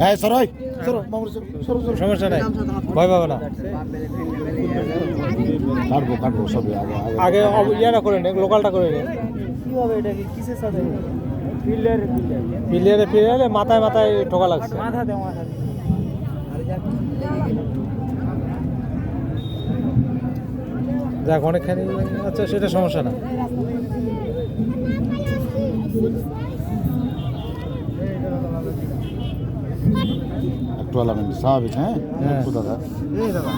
হ্যাঁ সরই সরো মামুর সরো সরো সরো। সমস্যা নাই। ভয় পাবে না। কাটবো কাটবো সবই আগে ইয়াটা করে নে লোকালটা করে নে। কীভাবে এটা কি কিসের সাথে? Fielder fielder. পিলিয়ারে পিলিয়ারে মাথায় মাথায় ঠোকা লাগছে। মাথা দে মাথা দে। যাক অনেকখানি আচ্ছা সেটা সমস্যা না। একটু আলামেন স্বাভাবিক হ্যাঁ? হ্যাঁ। একটু দাদা।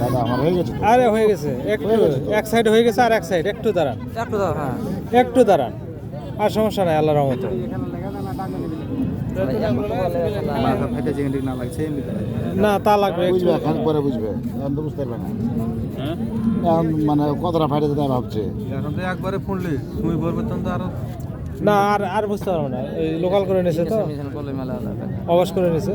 দাদা। আমার হয়ে গেছে আরে হয়ে গেছে একটু। এক সাইড হয়ে গেছে আর এক সাইড একটু দাঁড়ান। একটু দাও হ্যাঁ। একটু দাঁড়ান। আর সমস্যা নাই আল্লাহ রহমতে। না তা লাগবে বুঝবে এখন পরে বুঝবে। এখন তো বুঝতে পারবে না। এখন মানে কতটা ফাইটে তাই ভাবছে? এখন তো একবারে ফুললি তুমি বলবে তখন তো আরও না আর আর বুঝতে পারব না। এই লোকাল করে নিয়েছে তো। অবাস করে নিয়েছে